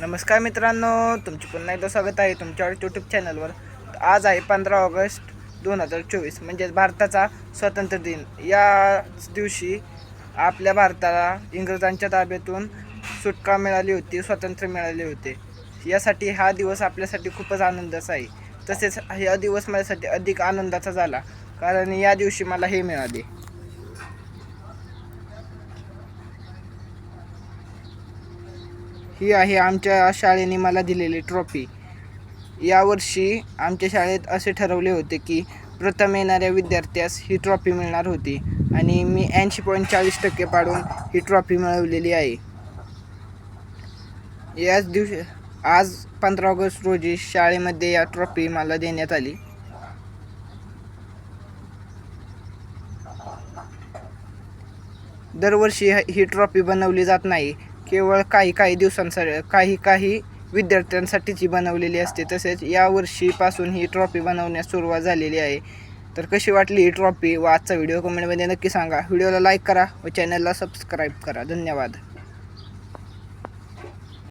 नमस्कार मित्रांनो तुमचे पुन्हा एकदा स्वागत आहे तुमच्या यूट्यूब चॅनलवर आज आहे पंधरा ऑगस्ट दोन हजार चोवीस म्हणजेच भारताचा स्वातंत्र्य दिन. याच दिवशी आपल्या भारताला इंग्रजांच्या ताब्यातून सुटका मिळाली होती स्वातंत्र्य मिळाले होते. यासाठी हा दिवस आपल्यासाठी खूपच आनंदाचा आहे. तसेच हा दिवस माझ्यासाठी अधिक आनंदाचा झाला कारण या दिवशी मला हे मिळाले. ही आहे आमच्या शाळेने मला दिलेली ट्रॉफी. यावर्षी आमच्या शाळेत असे ठरवले होते की प्रथम येणाऱ्या विद्यार्थ्यास ही ट्रॉफी मिळणार होती आणि मी ऐंशी पॉईंट चाळीस टक्के पाडून ही ट्रॉफी मिळवलेली आहे. याच दिवशी आज पंधरा ऑगस्ट रोजी शाळेमध्ये या ट्रॉफी मला देण्यात आली. दरवर्षी ही ट्रॉफी बनवली जात नाही. केवळ काही काही दिवसांसाठी काही काही विद्यार्थ्यांसाठीची बनवलेली असते. तसेच यावर्षीपासून ही ट्रॉफी बनवण्यास सुरुवात झालेली आहे. तर कशी वाटली ही ट्रॉफी व आजचा व्हिडिओ कमेंटमध्ये नक्की सांगा. व्हिडिओला लाईक करा व चॅनलला सबस्क्राईब करा. धन्यवाद.